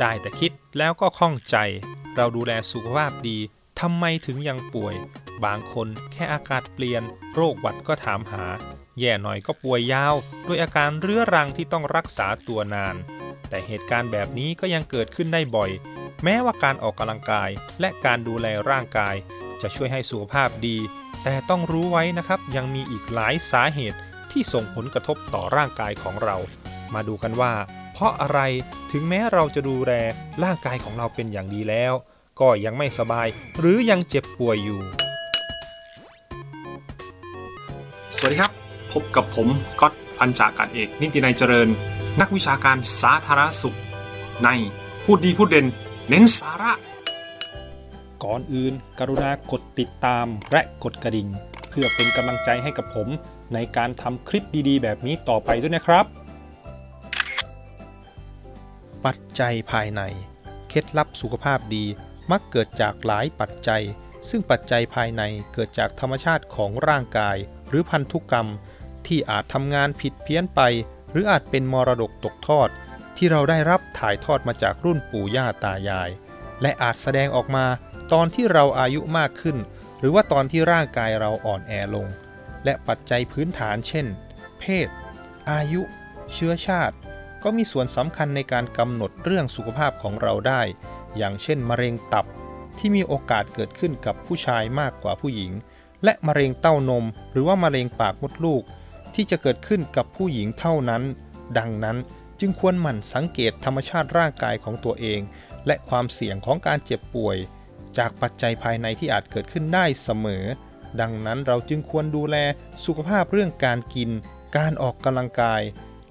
ได้แต่คิดแล้วก็ข้องใจ เราดูแลสุขภาพดีทำไมถึงยังป่วย บางคนแค่อากาศเปลี่ยน โรคหวัดก็ถามหา แย่หน่อยก็ป่วยยาว ด้วยอาการเรื้อรังที่ต้องรักษาตัวนาน แต่เหตุการณ์แบบนี้ก็ยังเกิดขึ้นได้บ่อย แม้ว่าการออกกำลังกายและการดูแลร่างกาย จะช่วยให้สุขภาพดี แต่ต้องรู้ไว้นะครับ ยังมีอีกหลายสาเหตุที่ส่งผลกระทบต่อร่างกายของเรา มาดูกันว่า เพราะอะไรถึงแม้เราจะดูแลร่างกายของเราเป็นอย่างดีแล้ว ก็ยังไม่สบาย หรือยังเจ็บป่วยอยู่ สวัสดีครับ พบกับผมก๊อตพันจาการเอก นิตินัยเจริญ นักวิชาการสาธารณสุข ในพูดดีพูดเด่น เน้นสาระ ก่อนอื่น กรุณากดติดตามและกดกระดิ่ง เพื่อเป็นกำลังใจให้กับผมในการทำคลิปดีๆ แบบนี้ต่อไปด้วยนะครับ ปัจจัยภายใน เคล็ดลับสุขภาพดีมักเกิดจากหลายปัจจัย ซึ่งปัจจัยภายในเกิดจากธรรมชาติของร่างกาย หรือพันธุกรรม ที่อาจทำงานผิดเพี้ยนไป หรืออาจเป็นมรดกตกทอด ที่เราได้รับถ่ายทอดมาจากรุ่นปู่ย่าตายาย และอาจแสดงออกมาตอนที่เราอายุมากขึ้น หรือว่าตอนที่ร่างกายเราอ่อนแอลง และปัจจัยพื้นฐานเช่น เพศ อายุ เชื้อชาติ ก็มีส่วนสำคัญในการกำหนดเรื่องสุขภาพของเราได้ อย่างเช่น มะเร็งตับที่มีโอกาสเกิดขึ้นกับผู้ชายมากกว่าผู้หญิง และมะเร็งเต้านม หรือว่ามะเร็งปากมดลูก ที่จะเกิดขึ้นกับผู้หญิงเท่านั้น ดังนั้นจึงควรหมั่นสังเกตธรรมชาติร่างกายของตัวเอง และความเสี่ยงของการเจ็บป่วย จากปัจจัยภายในที่อาจเกิดขึ้นได้เสมอ ดังนั้นเราจึงควรดูแลสุขภาพเรื่องการกิน การออกกำลังกาย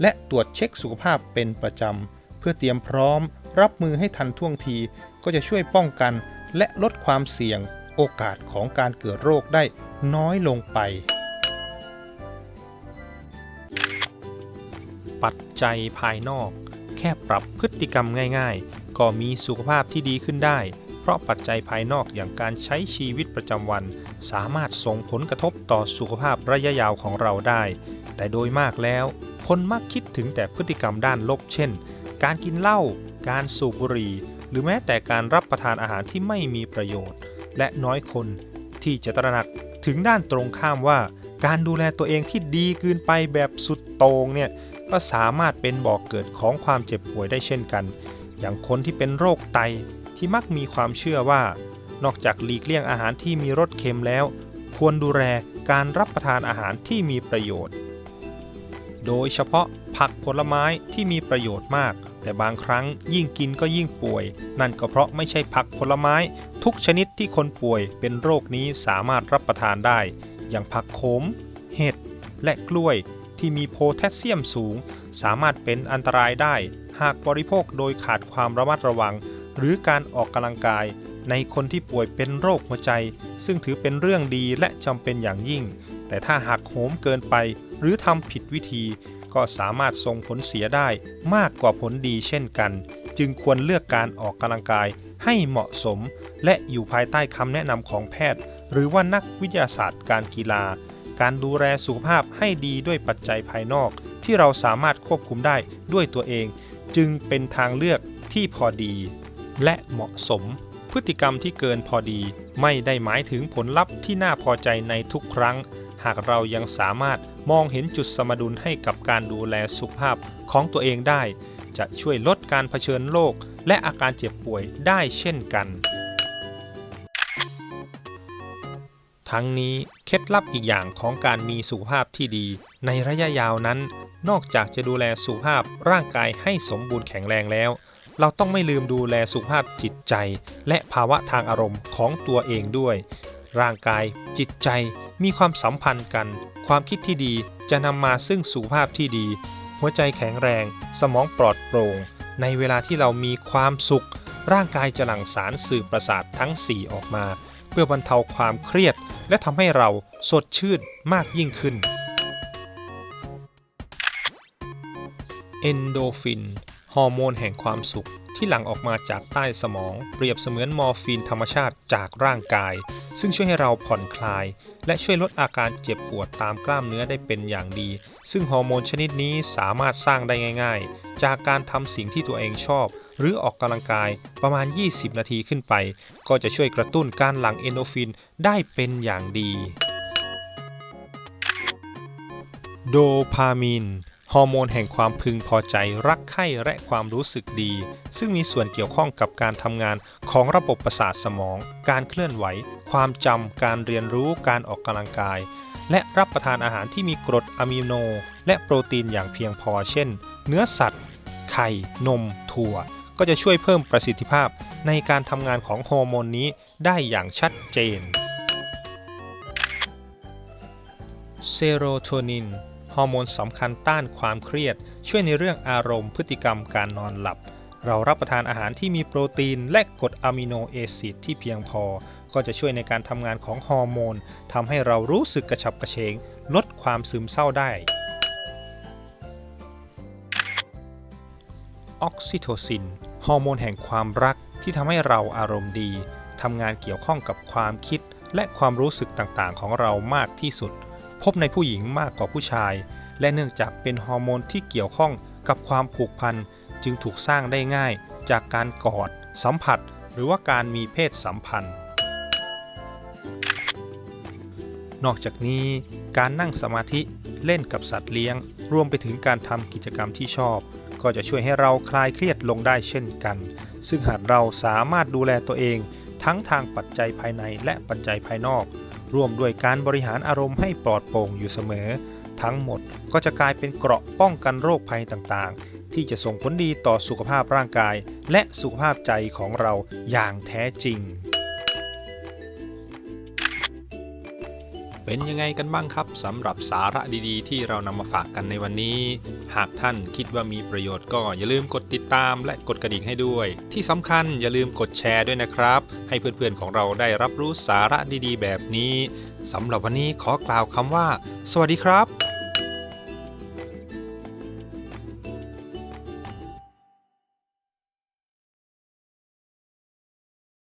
และตรวจเช็คสุขภาพเป็นประจำ เพื่อเตรียมพร้อม รับมือให้ทันท่วงที ก็จะช่วยป้องกัน และลดความเสี่ยง โอกาสของการเกิดโรคได้น้อยลงไป ปัจจัยภายนอก แค่ปรับพฤติกรรมง่ายๆ ก็มีสุขภาพที่ดีขึ้นได้ เพราะปัจจัยภายนอกอย่างการใช้ชีวิตประจำวัน สามารถส่งผลกระทบต่อสุขภาพระยะยาวของเราได้ แต่โดยมากแล้ว คนมักคิดถึงแต่พฤติกรรมด้านลบเช่น การกินเหล้า การสูบบุหรี่ หรือแม้แต่การรับประทานอาหารที่ไม่มีประโยชน์ และน้อยคนที่จะตระหนักถึงด้านตรงข้ามว่า การดูแลตัวเองที่ดีเกินไปแบบสุดโต่งเนี่ยก็สามารถเป็นบ่อกเกิดของความเจ็บป่วยได้เช่นกัน อย่างคนที่เป็นโรคไตที่มักมีความเชื่อว่า นอกจากหลีกเลี่ยงอาหารที่มีรสเค็มแล้ว ควรดูแลการรับประทานอาหารที่มีประโยชน์ โดยเฉพาะผักผลไม้ที่มีประโยชน์มาก แต่บางครั้งยิ่งกินก็ยิ่งป่วย นั่นก็เพราะไม่ใช่ผักผลไม้ ทุกชนิดที่คนป่วยเป็นโรคนี้สามารถรับประทานได้ อย่างผักขม เห็ด และกล้วยที่มีโพแทสเซียมสูง สามารถเป็นอันตรายได้ หากบริโภคโดยขาดความระมัดระวัง หรือการออกกำลังกาย ในคนที่ป่วยเป็นโรคหัวใจ ซึ่งถือเป็นเรื่องดีและจำเป็นอย่างยิ่ง แต่ถ้าหากโหมเกินไปหรือทำผิดวิธีก็สามารถส่งผลเสียได้มากกว่าผลดีเช่นกัน จึงควรเลือกการออกกำลังกายให้เหมาะสม และอยู่ภายใต้คำแนะนำของแพทย์ หรือว่านักวิทยาศาสตร์การกีฬา การดูแลสุขภาพให้ดีด้วยปัจจัยภายนอก ที่เราสามารถควบคุมได้ด้วยตัวเอง จึงเป็นทางเลือกที่พอดี และเหมาะสม พฤติกรรมที่เกินพอดี ไม่ได้หมายถึงผลลัพธ์ที่น่าพอใจในทุกครั้ง หากเรายังสามารถมองเห็นจุดสมดุลให้กับการดูแลสุขภาพของตัวเองได้ จะช่วยลดการเผชิญโรคและอาการเจ็บป่วยได้เช่นกัน ทั้งนี้เคล็ดลับอีกอย่างของการมีสุขภาพที่ดี ในระยะยาวนั้น นอกจากจะดูแลสุขภาพร่างกายให้สมบูรณ์แข็งแรงแล้ว เราต้องไม่ลืมดูแลสุขภาพจิตใจ และภาวะทางอารมณ์ของตัวเองด้วย ร่างกายจิตใจ มีความสัมพันธ์กัน ความคิดที่ดีจะนำมาซึ่งสุขภาพที่ดี หัวใจแข็งแรง สมองปลอดโปร่ง ในเวลาที่เรามีความสุข ร่างกายจะหลั่งสารสื่อประสาททั้ง 4 ออกมา เพื่อบรรเทาความเครียด และทำให้เราสดชื่นมากยิ่งขึ้น เอนโดฟิน ฮอร์โมนแห่งความสุข ที่หลั่งออกมาจากใต้สมอง เปรียบเสมือนมอร์ฟีนธรรมชาติจากร่างกาย ซึ่งช่วยให้เราผ่อนคลาย และช่วยลดอาการเจ็บปวดตามกล้ามเนื้อได้เป็นอย่างดี ซึ่งฮอร์โมนชนิดนี้สามารถสร้างได้ง่าย ๆ จากการทำสิ่งที่ตัวเองชอบ หรือออกกำลังกายประมาณ 20 นาทีขึ้นไป ก็จะช่วยกระตุ้นการหลั่งเอนโดฟินได้เป็นอย่างดี โดพามีน ฮอร์โมนแห่งความพึงพอใจรักใคร่และความรู้สึกดี ซึ่งมีส่วนเกี่ยวข้องกับการทำงานของระบบประสาทสมอง การเคลื่อนไหว ความจำการเรียนรู้การออกกำลังกาย และรับประทานอาหารที่มีกรดอะมิโน และโปรตีนอย่างเพียงพอ เช่น เนื้อสัตว์ ไข่ นม ถั่ว ก็จะช่วยเพิ่มประสิทธิภาพ ในการทำงานของฮอร์โมนนี้ได้อย่างชัดเจนเซโรโทนิน ฮอร์โมนสำคัญต้านความเครียด ช่วยในเรื่องอารมณ์พฤติกรรมการนอนหลับ เรารับประทานอาหารที่มีโปรตีนและกรดอะมิโนแอซิดที่เพียงพอ ก็จะช่วยในการทำงานของฮอร์โมนทำให้เรารู้สึกกระฉับกระเฉง ลดความซึมเศร้าได้ออกซิโทซิน ฮอร์โมนแห่งความรักที่ทำให้เราอารมณ์ดีทำงานเกี่ยวข้องกับความคิดและความรู้สึกต่างๆ ของเรามากที่สุด พบในผู้หญิงมากกว่าผู้ชาย และเนื่องจากเป็นฮอร์โมนที่เกี่ยวข้องกับความผูกพันจึงถูกสร้างได้ง่ายจากการกอด สัมผัส หรือว่าการมีเพศสัมพันธ์ นอกจากนี้การนั่งสมาธิเล่นกับสัตว์เลี้ยง รวมไปถึงการทำกิจกรรมที่ชอบ ก็จะช่วยให้เราคลายเครียดลงได้เช่นกัน ซึ่งหากเราสามารถดูแลตัวเอง ทั้งทางปัจจัยภายในและปัจจัยภายนอก ร่วมด้วยการบริหารอารมณ์ให้ปลอดโปร่งอยู่เสมอ ทั้งหมดก็จะกลายเป็นเกราะป้องกันโรคภัยต่างๆ ที่จะส่งผลดีต่อสุขภาพร่างกาย และสุขภาพใจของเราอย่างแท้จริง เป็นยังไงกันบ้างครับสำหรับสาระดีๆ ที่เรานำมาฝากกันในวันนี้ หากท่านคิดว่ามีประโยชน์ก็อย่าลืมกดติดตามและกดกระดิ่งให้ด้วย ที่สำคัญอย่าลืมกดแชร์ด้วยนะครับ ให้เพื่อนๆของเราได้รับรู้สาระดีๆ แบบนี้สำหรับวันนี้ขอกล่าวคำว่า สวัสดีครับ